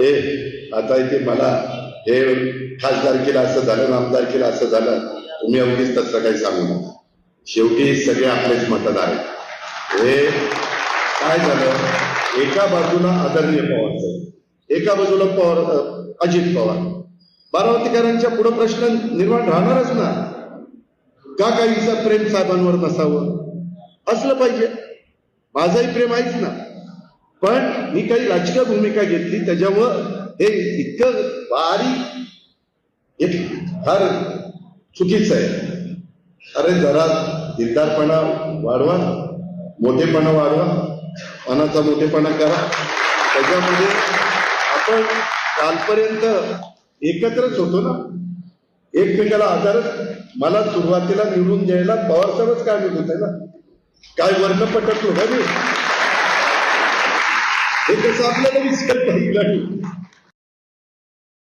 हे आता इथे मला हे खासदारकीला असं झालं आमदारकीला असं झालं तुम्ही अगदीच तसं काही सांगू नका. शेवटी सगळे आपलेच मतदार आहेत. हे काय झालं? एका बाजूला आदरणीय पवार साहेब एका बाजूला पवार अजित पवार. बारामतीकरांच्या पुढे प्रश्न निर्माण राहणारच ना. का काहीचा प्रेम साहेबांवर नसावं? असलं पाहिजे. माझंही प्रेम आहेच ना. पण मी काही राजकीय भूमिका घेतली त्याच्यामुळं हे इतकं बारीक एक फार चुकीचं आहे. अरे जरा दिलदारपणा वाढवा मोठेपणा वाढवा मनाचा मोठेपणा करा. त्याच्यामध्ये आपण कालपर्यंत एकत्रच होतो ना. एकमेकाला आधार मला सुरुवातीला निवडून द्यायला पवार साहेबच काय मिळत होते ना. काय वर्ण पटत नव्हतं मी आपल्याला विसरता येईल